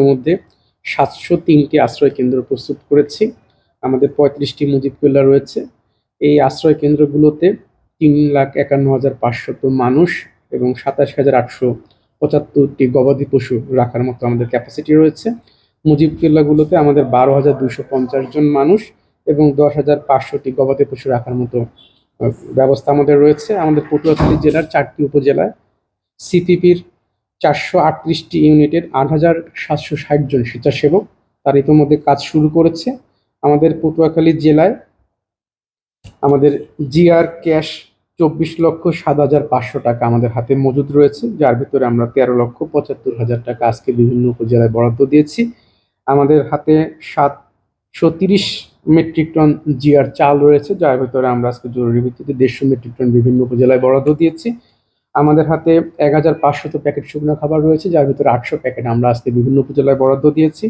মধ্যে সাতশো তিনটি আশ্রয় কেন্দ্র প্রস্তুত করেছি। আমাদের পঁয়ত্রিশটি মুজিব কেল্লা রয়েছে। এই আশ্রয় কেন্দ্রগুলোতে তিন লাখ একান্ন হাজার পাঁচশত মানুষ এবং সাতাশ হাজার আটশো পঁচাত্তরটি গবাদি পশু রাখার মতো আমাদের ক্যাপাসিটি রয়েছে। মুজিব কেল্লাগুলোতে আমাদের বারো হাজার দুশো পঞ্চাশ জন মানুষ এবং দশ হাজার পাঁচশোটি গবাদি পশু রাখার মতো ব্যবস্থা আমাদের রয়েছে। আমাদের পটুয়াখালী জেলার চারটি উপজেলায় সিপিপির চারশো আটত্রিশটি ইউনিটের আট হাজার সাতশো ষাট জন স্বেচ্ছাসেবক তার ইতিমধ্যে কাজ শুরু করেছে। আমাদের পটুয়াখালী জেলায় আমাদের জিআর ক্যাশ চব্বিশ লক্ষ সাত হাজার পাঁচশো টাকা আমাদের হাতে মজুদ রয়েছে, যার ভিতরে আমরা তেরো লক্ষ পঁচাত্তর হাজার টাকা আজকে বিভিন্ন উপজেলায় বরাদ্দ দিয়েছি। আমাদের হাতে সাতশো তিরিশ মেট্রিক টন জিআর চাল রয়েছে, যার ভিতরে আমরা আজকে জরুরি ভিত্তিতে দেড়শো মেট্রিক টন বিভিন্ন উপজেলায় বরাদ্দ দিয়েছি। আমাদের হাতে এক হাজার পাঁচশত প্যাকেট শুকনো খাবার রয়েছে, যার ভিতরে আটশো প্যাকেট আমরা আজকে বিভিন্ন উপজেলায় বরাদ্দ দিয়েছি।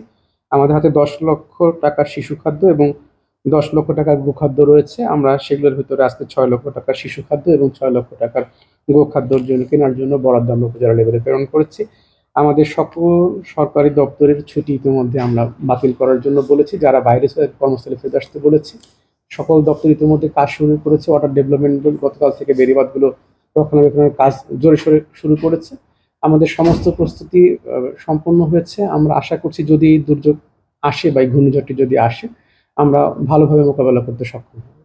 আমাদের হাতে দশ লক্ষ টাকার শিশু খাদ্য এবং দশ লক্ষ টাকার গোখাদ্য রয়েছে। আমরা সেগুলোর ভিতরে আজকে ছয় লক্ষ টাকার শিশু খাদ্য এবং ছয় লক্ষ টাকার গোখাদ্যর জন্য কেনার জন্য বরাদ্দ আমরা উপজেলা লেভেলে প্রেরণ করেছি। আমাদের সকল সরকারি দপ্তরের ছুটি ইতিমধ্যে আমরা বাতিল করার জন্য বলেছি। যারা বাইরে কর্মস্থলে ফেরত আসতে বলেছি, সকল দপ্তর ইতিমধ্যে কাজ শুরু করেছে। ওয়াটার ডেভেলপমেন্ট গতকাল থেকে বেড়িবাঁধগুলো রক্ষণাবেক্ষণের কাজ জোরে সোরে শুরু করেছে। আমাদের সমস্ত প্রস্তুতি সম্পন্ন হয়েছে। আমরা আশা করছি যদি দুর্যোগ আসে বা ঘূর্ণিঝড়টি যদি আসে, আমরা ভালোভাবে মোকাবেলা করতে সক্ষম হব।